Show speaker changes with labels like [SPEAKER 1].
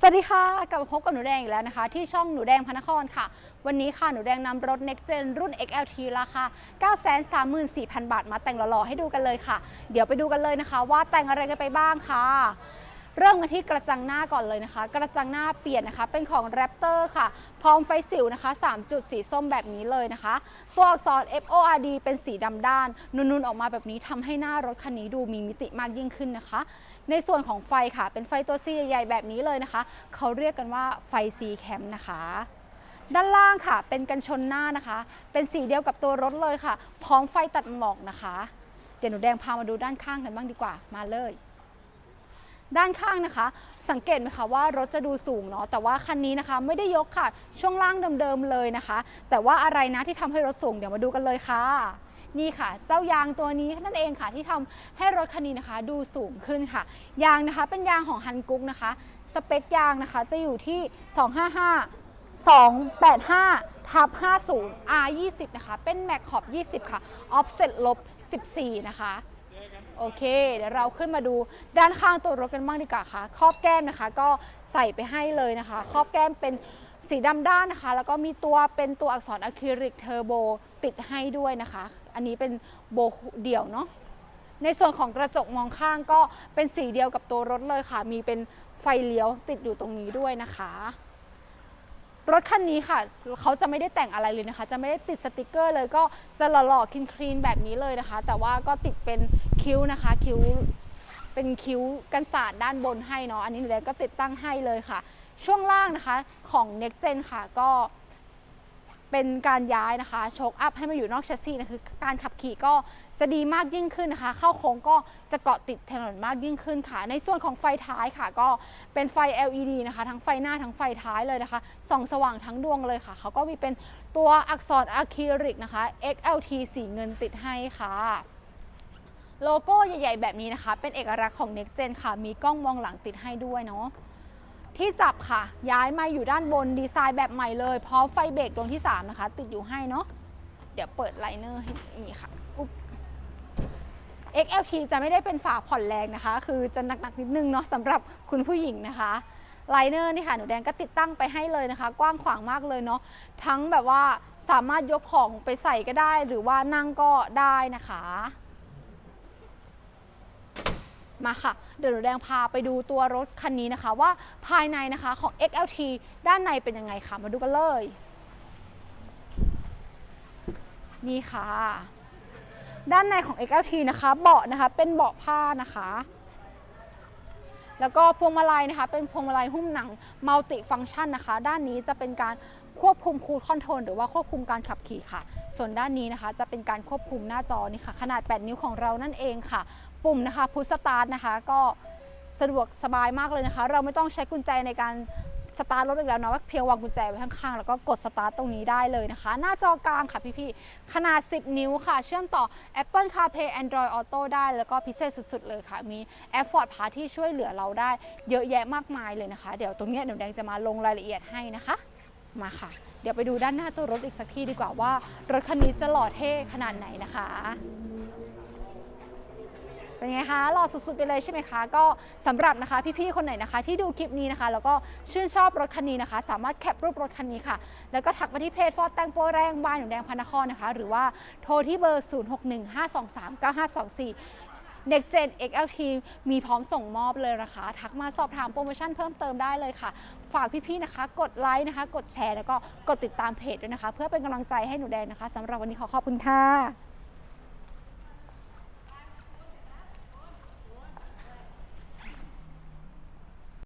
[SPEAKER 1] สวัสดีค่ะ กลับมาพบกับหนูแดงอีกแล้วนะคะ ที่ช่องหนูแดงพระนครค่ะ วันนี้ค่ะหนูแดงนำรถ Next Gen รุ่น XLT ราคา 934,000 บาทมาแต่งหล่อๆให้ดูกันเลยค่ะ เดี๋ยวไปดูกันเลยนะคะ ว่าแต่งอะไรกันไปบ้างค่ะ เริ่มกันที่กระจังหน้าก่อนเลยนะคะ กระจังหน้าเปลี่ยนนะคะ เป็นของ Raptor ค่ะ พร้อมไฟสิวนะคะ 3 จุดสีส้มแบบนี้เลยนะคะ ตัวอักษร FORD เป็นสีดำด้านนูนๆ ออกมาแบบนี้ทำให้หน้ารถคันนี้ดูมีมิติมากยิ่งขึ้นนะคะ ในส่วนของไฟค่ะ เป็นไฟตัวซีใหญ่ๆแบบนี้เลยนะคะ เขาเรียกกันว่าไฟ C Cam นะคะด้านล่างค่ะ เป็นกันชนหน้านะคะ เป็นสีเดียวกับตัวรถเลยค่ะ พร้อมไฟตัดหมอกนะคะ เดี๋ยวหนูแดงพามาดูด้านข้างกันบ้างดีกว่ามาเลย ด้านข้างนะคะ สังเกตไหมคะว่ารถจะดูสูงเนาะแต่ว่าคันนี้นะคะ ไม่ได้ยกค่ะ ช่วงล่างเดิมๆเลยนะคะ แต่ว่าอะไรนะที่ทำให้รถสูงเดี๋ยวมาดูกันเลยค่ะนี่ค่ะ เจ้ายางตัวนี้นั่นเองค่ะที่ทำให้รถคันนี้นะคะ ดูสูงขึ้นค่ะ ยางนะคะเป็นยางของฮันกุ๊กนะคะ สเปคยางนะคะจะอยู่ที่ 255 285ทับ50 R 20นะคะ เป็นแม็กขอบ 20 ค่ะ offset ลบ 14 นะคะ โอเค เดี๋ยวเราขึ้นมาดูด้านข้างตัวรถกันบ้างดีกว่าค่ะครอบแก้มนะคะ ก็ใส่ไปให้เลยนะคะครอบแก้มเป็นสีดำด้านนะคะ แล้วก็มีตัวเป็นตัวอักษรอะคริลิกเทอร์โบติดให้ด้วยนะคะ อันนี้เป็นโบเดี่ยวเนาะในส่วนของกระจกมองข้างก็เป็นสีเดียวกับตัวรถเลยค่ะ มีเป็นไฟเลี้ยวติดอยู่ตรงนี้ด้วยนะคะ รถคันนี้ค่ะเขาจะไม่ได้แต่งอะไรเลยนะคะ จะไม่ได้ติดสติกเกอร์เลยก็จะหล่อๆคลีนๆแบบนี้เลยนะคะ แต่ว่าก็ติดเป็นคิ้วนะคะ คิ้วเป็นคิ้วกันสาดด้านบนให้เนาะอันนี้เลยก็ติดตั้งให้เลยค่ะ ช่วงล่างนะคะของ Next Gen ค่ะก็ เป็นการย้ายนะคะโชคอัพให้มาอยู่นอกแชสซีนะคือการขับขี่ก็จะดีมากยิ่งขึ้นนะคะ เข้าโค้งก็จะเกาะติดถนนมากยิ่งขึ้นค่ะ ในส่วนของไฟท้ายค่ะ ก็เป็นไฟ LED นะคะ ทั้งไฟหน้าทั้งไฟท้ายเลยนะคะส่องสว่างทั้งดวงเลยค่ะ เขาก็มีเป็นตัวอักษรอะคริลิกนะคะ XLT สีเงินติดให้ค่ะโลโก้ใหญ่ ๆ แบบนี้นะคะ เป็นเอกลักษณ์ของ Next Gen ค่ะ มีกล้องมองหลังติดให้ด้วยเนาะ ที่จับค่ะ ย้ายมาอยู่ด้านบนดีไซน์แบบใหม่เลยพร้อมไฟเบรกดวงที่ 3 นะคะ ติดอยู่ให้เนาะเดี๋ยวเปิดไลเนอร์ให้นี่ค่ะ XLT จะไม่ได้เป็นฝาผ่อนแรงนะคะ คือจะหนักๆนิดนึงเนาะสำหรับคุณผู้หญิงนะคะไลเนอร์นี่ค่ะหนูแดงก็ติดตั้งไปให้เลยนะคะ กว้างขวางมากเลยเนาะทั้งแบบว่าสามารถยกของไปใส่ก็ได้ หรือว่านั่งก็ได้นะคะ มาค่ะ เดี๋ยวหนูแดงพาไปดูตัวรถคันนี้นะคะ ว่าภายในนะคะของ XLT ด้านในเป็นยังไงค่ะ มาดูกันเลย นี่ค่ะ ด้านในของ XLT นะคะ เบาะนะคะเป็นเบาะผ้านะคะแล้วก็พวงมาลัยนะคะ เป็นพวงมาลัยหุ้มหนังมัลติฟัง c t ชันนะคะ ด้านนี้จะเป็นการควบคุมคูลคอนโทรลหรือว่าควบคุมการขับขี่ค่ะ ส่วนด้านนี้นะคะ จะเป็นการควบคุมหน้าจอนี่ค่ะ ขนาด 8 นิ้วของเรานั่นเองค่ะ ปุ่มนะคะพุชสตาร์ทนะคะ ก็สะดวกสบายมากเลยนะคะ เราไม่ต้องใช้กุญแจในการสตาร์ทรถอีกแล้วเนาะก็เพียงวางกุญแจไว้ข้างๆ แล้วก็กดสตาร์ทตรงนี้ได้เลยนะคะ หน้าจอกลางค่ะพี่ๆ ขนาด 10 นิ้วค่ะ เชื่อมต่อ Apple CarPlay Android Auto ได้ แล้วก็พิเศษสุดๆเลยค่ะ มีแอป Ford Pass ที่ช่วยเหลือเราได้เยอะแยะมากมายเลยนะคะ เดี๋ยวตรงเนี้ยเดี๋ยวแดงจะมาลงรายละเอียดให้นะคะ มาค่ะ เดี๋ยวไปดูด้านหน้าตัวรถอีกสักทีดีกว่าว่า รถคันนี้จะหล่อเท่ขนาดไหนนะคะ เป็นไงคะหล่อสุดๆไปเลยใช่ไหมคะ ก็สำหรับนะคะพี่ๆคนไหนนะคะ ที่ดูคลิปนี้นะคะ แล้วก็ชื่นชอบรถคันนี้นะคะ สามารถแคปรูปรถคันนี้ค่ะ แล้วก็ทักมาที่เพจฟอร์ดแตงโปแรงบ้านหนูแดงพระนครนะคะ หรือว่าโทรที่เบอร์ 0615239524 Next Gen XLT มีพร้อมส่งมอบเลยนะคะ ทักมาสอบถามโปรโมชั่นเพิ่มเติมได้เลยค่ะ ฝากพี่ๆนะคะ กดไลค์นะคะ กดแชร์แล้วก็กดติดตามเพจด้วยนะคะ เพื่อเป็นกำลังใจให้หนูแดงนะคะสำหรับวันนี้ขอขอบคุณค่ะ